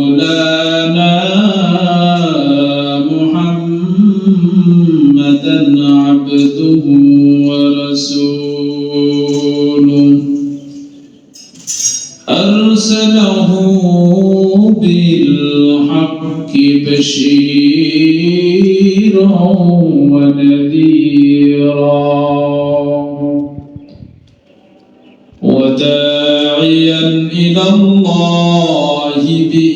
ومولانا محمدا عبده ورسوله. أرسله بالحق بشيرا ونذيرا. وداعيا إلى الله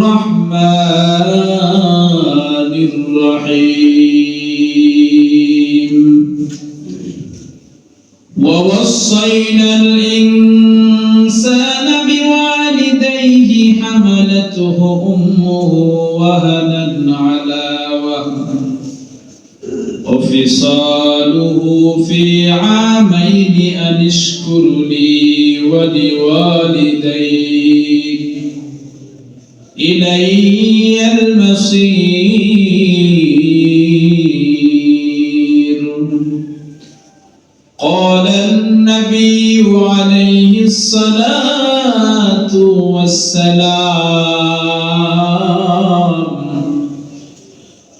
الرحمن الرحيم. ووصينا الإنسان بوالديه حملته أمه وهنا على وهن. وفصاله في عامين أن اشكر لي ولوالديك إلي المصير. قال النبي عليه الصلاة والسلام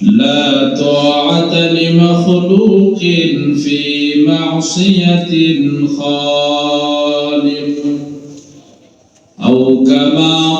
لا طاعة لمخلوق في معصية خالق أو كما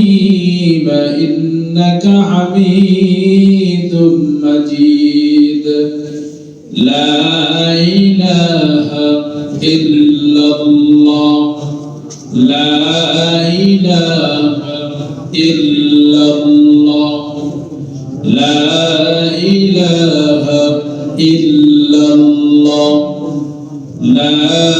إبراهيم إنك حميد مجيد. لا إله إلا الله. لا إله إلا الله. لا إله إلا الله. لا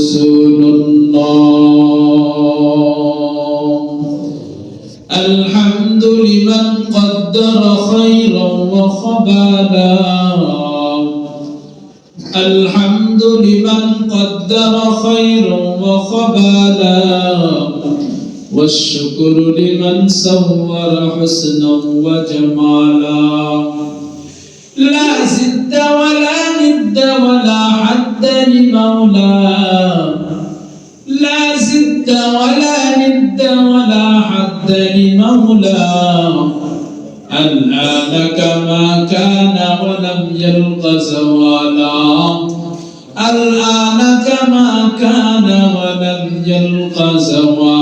رسول الله. الحمد لمن قدر خيرا وخبالا. الحمد لمن قدر خيرا وخبالا. والشكر لمن سور حسنا وجمالا. لا زد ولا ند ولا حد لمولاه مولاه الآن كما كان ولم يلق زوالا. الآن كما كان ولم يلق زوالا.